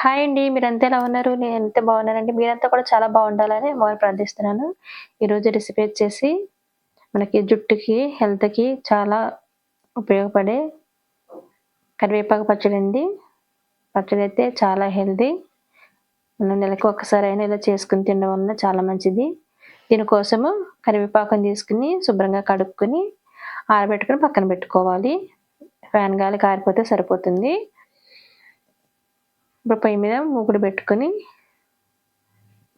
Hi అండి మీరంతా ఎలా ఉన్నారు? నేను ఎంత బాగున్నానండి? మీరంతా కూడా చాలా బాగుండాలని మొదలు ప్రార్థిస్తున్నాను. ఈరోజు రెసిపీ వచ్చేసి మనకి జుట్టుకి హెల్త్కి చాలా ఉపయోగపడే కరివేపాకు పచ్చడి అండి పచ్చడి అయితే చాలా హెల్తీ మనం నెలకు ఒకసారి అయినా ఇలా చేసుకుని తినడం వలన చాలా మంచిది. దీనికోసము కరివేపాకుని తీసుకుని శుభ్రంగా కడుక్కొని ఆరబెట్టుకుని పక్కన పెట్టుకోవాలి. ఫ్యాన్ గాలి కారిపోతే సరిపోతుంది. ఇప్పుడు పొయ్యి మీద మూకుడు పెట్టుకొని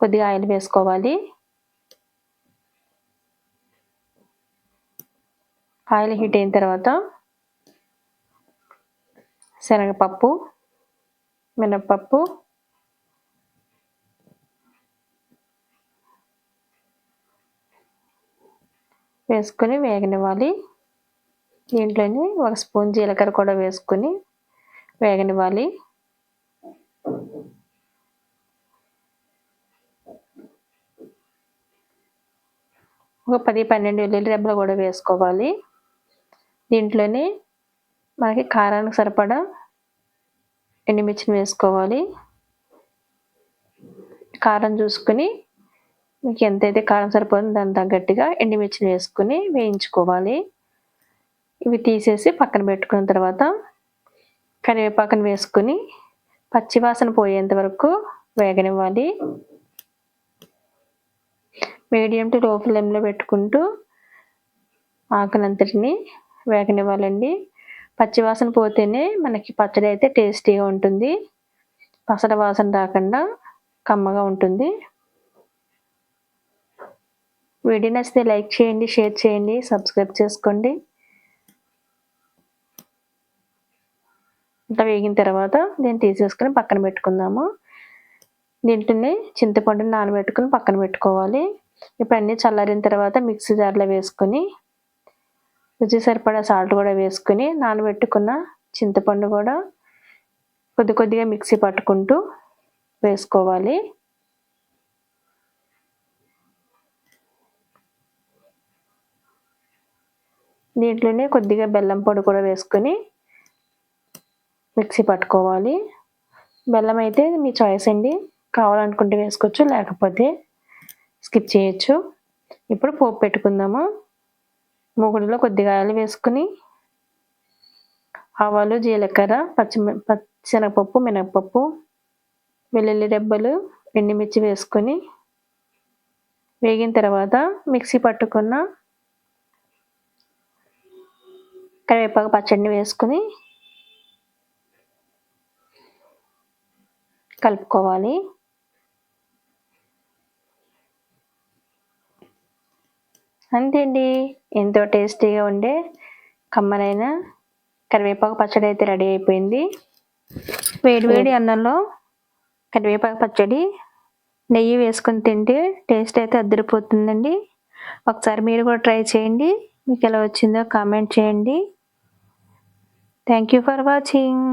కొద్దిగా ఆయిల్ వేసుకోవాలి. ఆయిల్ హీట్ అయిన తర్వాత శనగపప్పు మినప్పప్పు వేసుకొని వేగనివ్వాలి. దీంట్లోనే ఒక స్పూన్ జీలకర్ర కూడా వేసుకొని వేగనివ్వాలి. ఒక పది పన్నెండు వెల్లుల్లి రెబ్బలు కూడా వేసుకోవాలి. దీంట్లోనే మనకి కారానికి సరిపడా ఎండుమిర్చిని వేసుకోవాలి. కారం చూసుకుని మీకు ఎంతైతే కారం సరిపోతుందో దాని తగ్గట్టుగా ఎండుమిర్చిని వేసుకుని వేయించుకోవాలి. ఇవి తీసేసి పక్కన పెట్టుకున్న తర్వాత కరివేపాకును వేసుకుని పచ్చివాసన పోయేంత వరకు వేగనివ్వాలి. మీడియం టు లో ఫ్లేమ్లో పెట్టుకుంటూ ఆకులంతటిని వేగనివ్వాలండి. పచ్చివాసన పోతేనే మనకి పచ్చడి అయితే టేస్టీగా ఉంటుంది. పసర వాసన రాకుండా కమ్మగా ఉంటుంది. వీడియో నచ్చితే లైక్ చేయండి షేర్ చేయండి సబ్స్క్రైబ్ చేసుకోండి. ఇంత వేగిన తర్వాత దీన్ని తీసేసుకొని పక్కన పెట్టుకుందాము. దీంట్లోనే చింతపండుని నానబెట్టుకుని పక్కన పెట్టుకోవాలి. ఇప్పుడు అన్నీ చల్లారిన తర్వాత మిక్సీ జార్లో వేసుకొని రుచి సరిపడా సాల్ట్ కూడా వేసుకొని నానబెట్టుకున్న చింతపండు కూడా కొద్ది కొద్దిగా మిక్సీ పట్టుకుంటూ వేసుకోవాలి. దీంట్లోనే కొద్దిగా బెల్లం పొడి కూడా వేసుకొని మిక్సీ పట్టుకోవాలి. బెల్లం అయితే మీ చాయిస్ అండి. కావాలనుకుంటే వేసుకోవచ్చు లేకపోతే స్కిప్ చేయొచ్చు. ఇప్పుడు పోపు పెట్టుకుందాము? మూగుడిలో కొద్దిగా ఆయిల్ వేసుకుని ఆవాలు జీలకర్ర పచ్చి శనగపప్పు మినపప్పు వెల్లుల్లి రెబ్బలు ఎండుమిర్చి వేసుకొని వేగిన తర్వాత మిక్సీ పట్టుకున్న కరివేపాకు పచ్చడిని వేసుకుని కలుపుకోవాలి. అంతే అండి ఎంతో టేస్టీగా ఉండే కమ్మనైన కరివేపాకు పచ్చడి అయితే రెడీ అయిపోయింది. వేడివేడి అన్నంలో కరివేపాకు పచ్చడి నెయ్యి వేసుకొని తింటే టేస్ట్ అయితే అద్దరిపోతుందండి. ఒకసారి మీరు కూడా ట్రై చేయండి. మీకు ఎలా వచ్చిందో కామెంట్ చేయండి. Thank you for watching.